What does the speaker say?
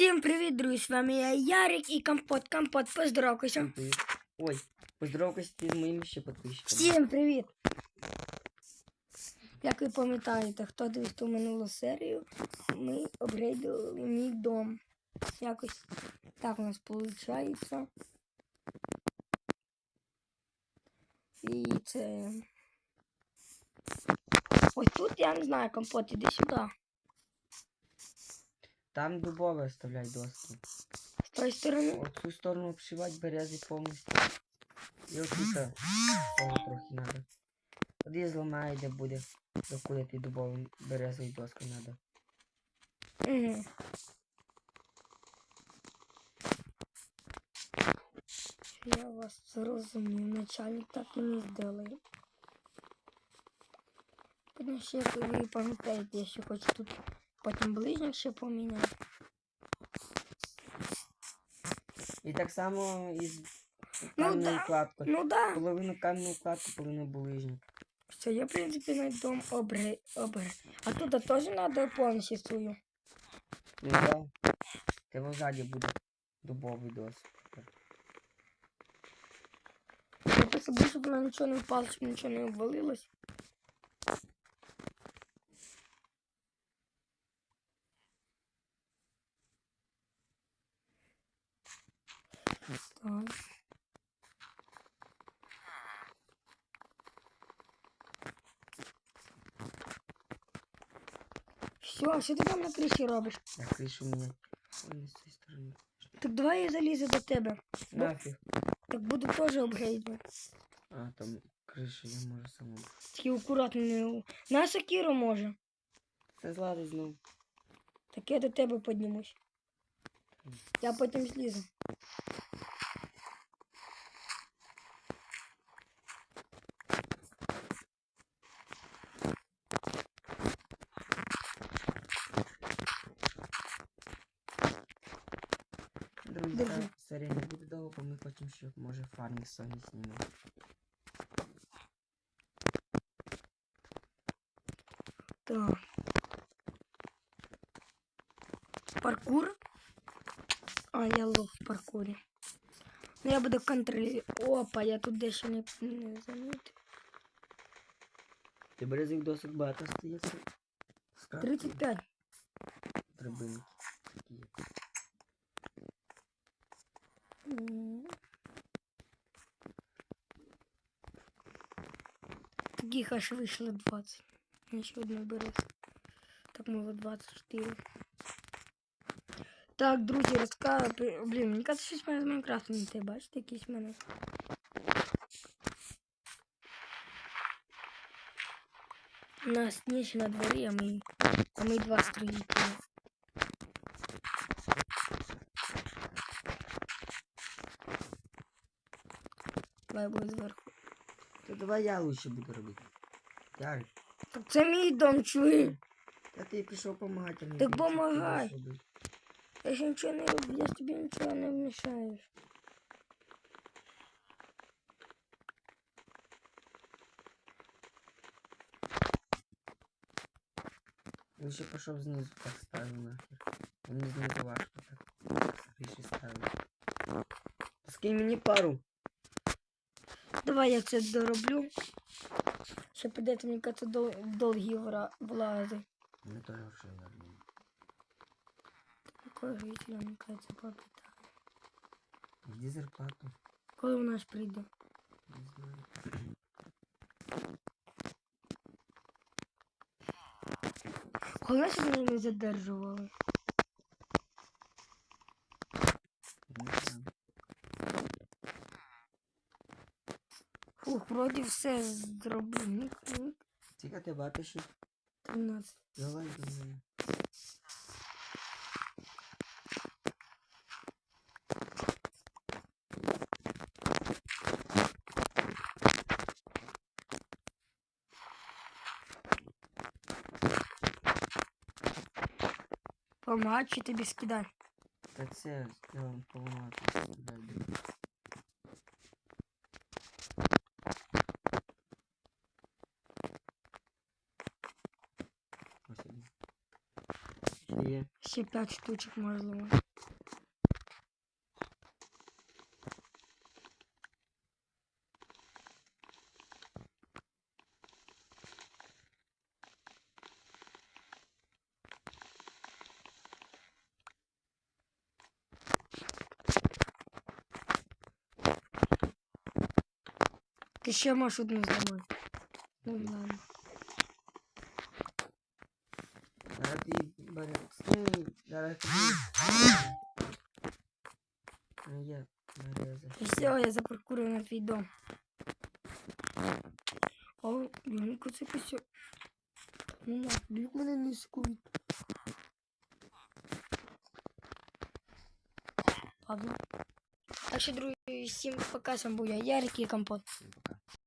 Всім привіт, друзі! З вами я Ярик і Компот. Компот, поздоровкайся. Ой, поздоровкайся з моїми ще підписчиками. Всім привіт! Як ви пам'ятаєте, хто дивився ту минулу серію, ми обрейдили мій дом. Якось так у нас виходить. І це. Ось тут я не знаю, компот, іди сюди. Там дубове оставляй доски. З тої сторони. От цю сторону обшивати берези повністю. І от тут а, того трохи надо. От я зламаю, де буде докуди дубовим березові доски надо. Угу. Я вас зрозумів, начальник так і не зробив. Потім ще, ви пам'ятаєте, я ще хочу тут потім ближніх ще поміняти. І так само із Ну кам'яною да. кладкою. Ну да. Половину кам'яну кладку, половину булижник. Все, я, в принципі, на дом обре... обре... А тут теж треба повністю свою. Ну да. Тебе ззаді буде дубовий доск. Я просто щоб мене нічого не впало, щоб нічого не обвалилось. Так. Все, а що ти там на криші робиш? Я кришу мене. Ой, з цієї сторони. Так давай я залізу до тебе. Нафіг. Так буду теж обгрейдувати. А, там кришу я можу самому. Тільки акуратно не... у- На сокиру може. Це злади знов. Так я до тебе піднімусь. Я потім злізу. Держи. так, серія не буде довго, бо ми хочемо, щоб може фармінг Sony знімав. Так. Паркур. А, я лох в паркурі. Ну я буду контролювати. Опа, я тут дещо не, не замітив. Ти березик досить багато стається. 35. Драбинки. Такі. Таких аж вийшло 20. Я ще одну беру. Так мало 24. Так, друзі, розка... Блін, мені кажется, щось в мене з Майнкрафтом не те, бачите, якісь в мене. У нас ніч на дворі, а ми, а ми два строїтелі. Давай буде зверху. То давай я лучше буду робити. Ярик, Так це мій дом, чує. та ти прийшов допомагати, не Так помагай. Я ж нічого не роблю, я ж тобі нічого не вмішаєш. Лучше пішов знизу так ставив нахер. Мені знизу важко так. Більше ставити. Скинь мені пару. Давай я це дороблю. Ще прийдеться мені кати дол... довгі влази. Ми теж вже вернемо. Такого жителя, мені кажеться, попитаю. Жди зарплату. Коли вона ж прийде? Не знаю. Коли мене не задержували? Не знаю. Фух, вроді все зроблю. Ник, ник. Тільки ти бачиш, 13. давай до мене. Помагати чи тобі скидати? Та це я вам поламати. Є. Ще 5 штучок зламати. Ти ще можеш одну. Ну ладно. Все, я запаркурив на твій дом. О, Юрійко, це все. Ну, як мене не скують. Ладно. Так що, друзі, всім пока, з вами був я, Ярик і Компот.